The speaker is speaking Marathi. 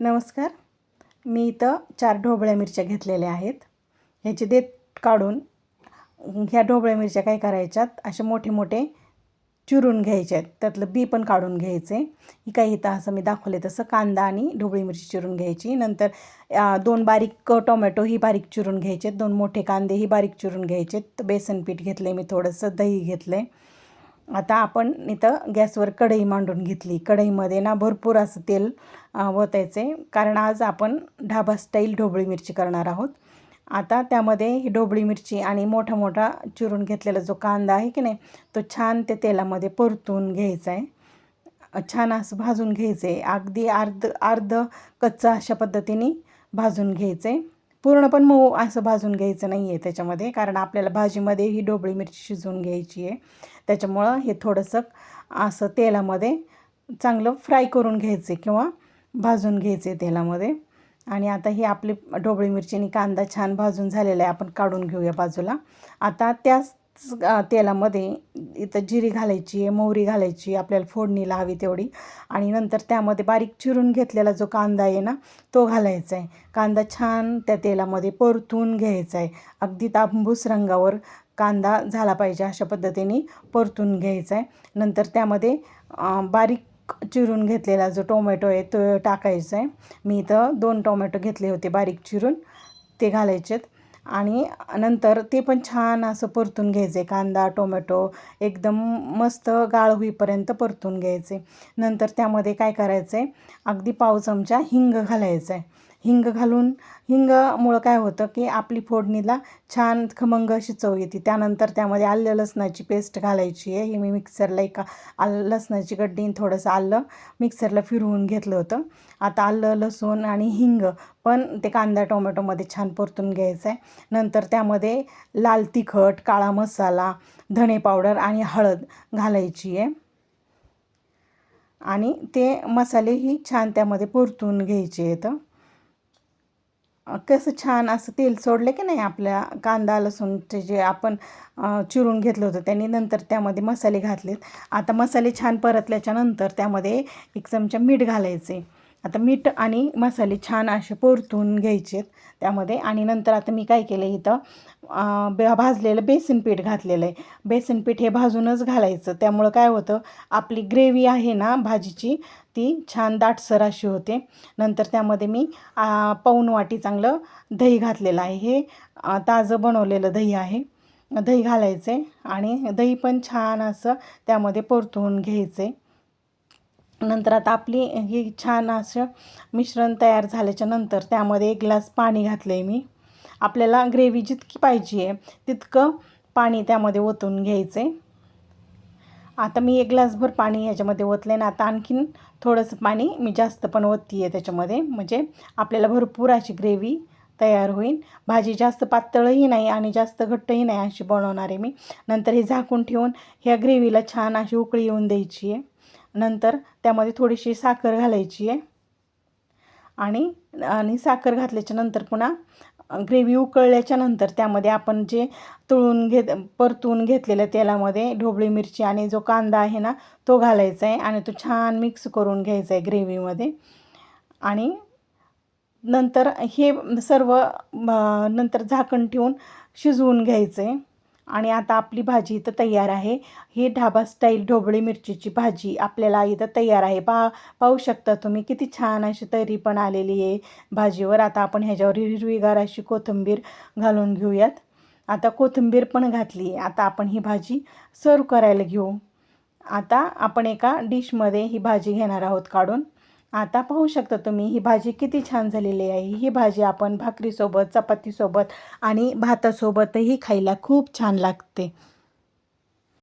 नमस्कार. मी इथं चार ढोबळ्या मिरच्या घेतलेल्या आहेत. ह्याचे देत काढून ह्या ढोबळ्या मिरच्या काय करायच्यात? असे मोठे मोठे चिरून घ्यायचे. आहेत त्यातलं बी पण काढून घ्यायचे. ही काही इथं असं मी दाखवले तसं कांदा आणि ढोबळी मिरची चिरून घ्यायची. नंतर दोन बारीक टोमॅटो ही बारीक चिरून घ्यायचे. दोन मोठे कांदे ही बारीक चिरून घ्यायचे. बेसन पीठ घेतले मी थोडंसं. दही घेतलं आहे आता आपण इथं गॅसवर कढई मांडून घेतली. कढईमध्ये ना भरपूर असं तेल ओतायचे कारण आज आपण ढाबा स्टाईल ढोबळी मिरची करणार आहोत. आता त्यामध्ये ही ढोबळी मिरची आणि मोठा मोठा चिरून घेतलेला जो कांदा आहे की नाही तो छान त्या तेलामध्ये परतून घ्यायचा आहे. छान असं भाजून घ्यायचं आहे. अगदी अर्ध अर्ध कच्चं अशा पद्धतीने भाजून घ्यायचं आहे. पूर्ण पण मऊ असं भाजून घ्यायचं नाही आहे त्याच्यामध्ये कारण आपल्याला भाजीमध्ये ही ढोबळी मिरची शिजवून घ्यायची आहे. त्याच्यामुळं हे थोडंसं असं तेलामध्ये चांगलं फ्राय करून घ्यायचे किंवा भाजून घ्यायचे तेलामध्ये. आणि आता ही आपली ढोबळी मिरची आणि कांदा छान भाजून झालेला आहे आपण काढून घेऊया बाजूला. आता त्याच तेलामध्ये इथं जिरी घालायची आहे मोहरी घालायची आपल्याला फोडणीला हवी तेवढी. आणि नंतर त्यामध्ये बारीक चिरून घेतलेला जो कांदा आहे ना तो घालायचा आहे कांदा छान त्या तेलामध्ये परतून घ्यायचा आहे अगदी तांबूस रंगावर कांदा झाला पाहिजे अशा पद्धतीने परतून घ्यायचा आहे नंतर त्यामध्ये बारीक चिरून घेतलेला जो टोमॅटो आहे तो टाकायचा आहे मी इथं दोन टोमॅटो घेतले होते बारीक चिरून. ते घालायचेत. आणि नंतर ते पण छान असं परतून घ्यायचे. कांदा टोमॅटो एकदम मस्त गाळ होईपर्यंत परतून घ्यायचे. नंतर त्यामध्ये काय करायचं आहे अगदी पाव चमचा हिंग घालायचं आहे हिंग घालून. हिंगामुळं काय होतं की आपली फोडणीला छान खमंग अशी चव येते. त्यानंतर त्यामध्ये आलं लसणाची पेस्ट घालायची आहे. हे मी मिक्सरला एका आलं लसणाची गड्डी थोडंसं आलं मिक्सरला फिरवून घेतलं होतं. आता आलं लसूण आणि हिंग पण ते कांदा टोमॅटोमध्ये छान परतून घ्यायचं आहे. नंतर त्यामध्ये लाल तिखट काळा मसाला धणे पावडर आणि हळद घालायची आहे. आणि ते मसालेही छान त्यामध्ये परतून घ्यायचे आहेत. कसं छान असं तेल सोडलं की नाही आपल्या कांदा लसूणचे जे आपण चिरून घेतलं होतं त्यांनी नंतर त्यामध्ये मसाले घातलेत. आता मसाले छान परतल्याच्या नंतर त्यामध्ये एक चमचा मीठ घालायचे आता मीठ आणि मसाले छान असे परतून घ्यायचेत त्यामध्ये. आणि नंतर आता मी काय केलं इथं भाजलेलं बेसन पीठ घातलेलं आहे बेसन पीठ हे भाजूनच घालायचं. त्यामुळं काय होतं आपली ग्रेव्ही आहे ना भाजीची ती छान दाटसर अशी होते. नंतर त्यामध्ये मी पाऊन वाटी चांगलं दही घातलेलं आहे. हे ताजं बनवलेलं दही आहे. दही घालायचं आहे आणि दही पण छान असं त्यामध्ये परतून घ्यायचं आहे नंतर आता आपली ही छान असं मिश्रण तयार झाल्याच्यानंतर त्यामध्ये एक ग्लास पाणी घातलं आहे मी. आपल्याला ग्रेव्ही जितकी पाहिजे आहे तितकं पाणी त्यामध्ये ओतून घ्यायचं आहे आता मी एक ग्लासभर पाणी ह्याच्यामध्ये ओतलं आहे ना आता आणखीन थोडंसं पाणी मी जास्त पण ओतती आहे त्याच्यामध्ये. म्हणजे आपल्याला भरपूर अशी ग्रेव्ही तयार होईल. भाजी जास्त पातळही नाही आणि जास्त घट्टही नाही अशी बनवणार आहे मी. नंतर हे झाकून ठेवून ह्या ग्रेव्हीला छान अशी उकळी येऊन द्यायची आहे नंतर त्यामध्ये थोडीशी साखर घालायची आहे. आणि आणि साखर घातल्याच्या नंतर पुन्हा ग्रेव्ही उकळल्याच्या नंतर त्यामध्ये आपण जे तळून घेत परतून घेतलेल्या तेलामध्ये ढोबळी मिरची आणि जो कांदा आहे ना तो घालायचा आहे आणि तो छान मिक्स करून घ्यायचा आहे ग्रेव्हीमध्ये. आणि नंतर हे सर्व नंतर झाकण ठेवून शिजवून घ्यायचं आहे. आणि आता आपली भाजी इथं तयार आहे. ही ढाबा स्टाईल ढोबळी मिरचीची भाजी आपल्याला इथं तयार आहे. पहा पाहू शकता तुम्ही किती छान अशी तरी पण आलेली आहे भाजीवर. आता आपण ह्याच्यावर हिरवीगार अशी कोथिंबीर घालून घेऊयात. आता कोथिंबीर पण घातली आहे. आता आपण ही भाजी सर्व करायला घेऊ. आता आपण एका डिशमध्ये ही भाजी घेणार आहोत काढून. आता पाहू शकता तुम्ही ही भाजी किती छान झालेली आहे. ही भाजी आपण भाकरीसोबत चपातीसोबत आणि भातासोबतही खायला खूप छान लागते.